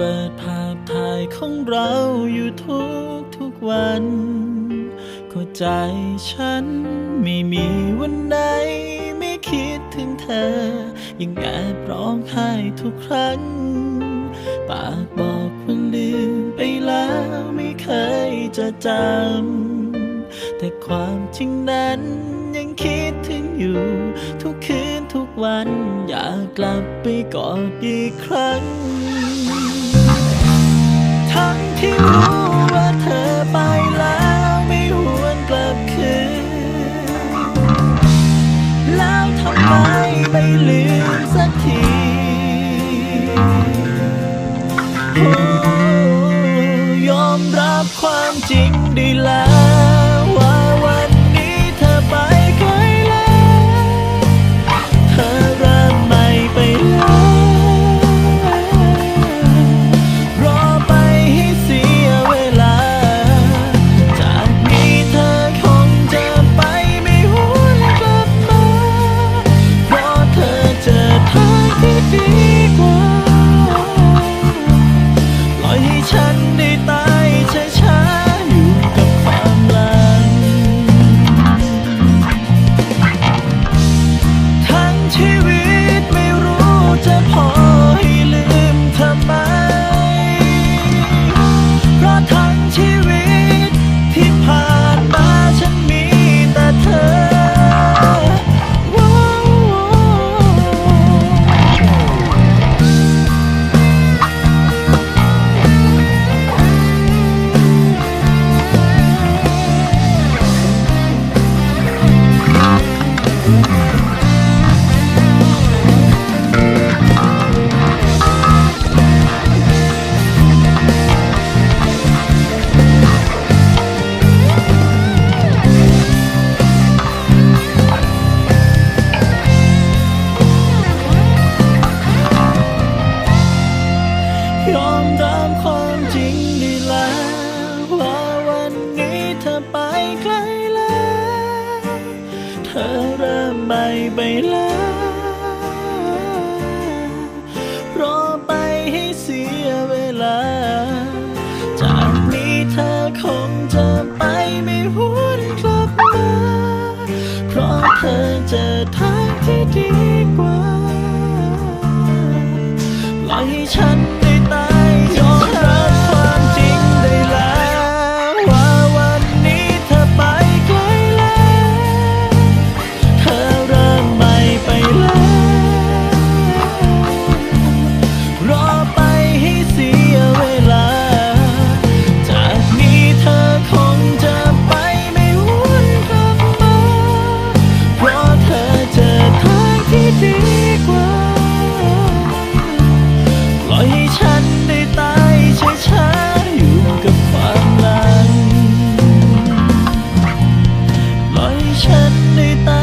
เปิดภาพถ่ายของเราอยู่ทุกทุกวันก็ใจฉันไม่มีวันไหนไม่คิดถึงเธอ ยังแอบร้องไห้ทุกครั้ง ปากบอกว่าลืมไปแล้วไม่เคยจะจำ แต่ความจริงนั้นยังคิดถึงอยู่ ทุกคืนทุกวันอยากกลับไปกอดอีกครั้ง ไม่ลืมสักทีโอ้ยอมรับความจริงได้แล้ว เริ่มไม่ไปแล้ว รอไปให้เสียเวลา จากนี้เธอคงจะไปไม่หวนกลับมา เพราะเธอเจอทางที่ดีกว่า ปล่อยให้ฉัน อยให้ฉันได้ตายช้าๆอยู่กับความหลังปล่อยให้ฉันได้ตาย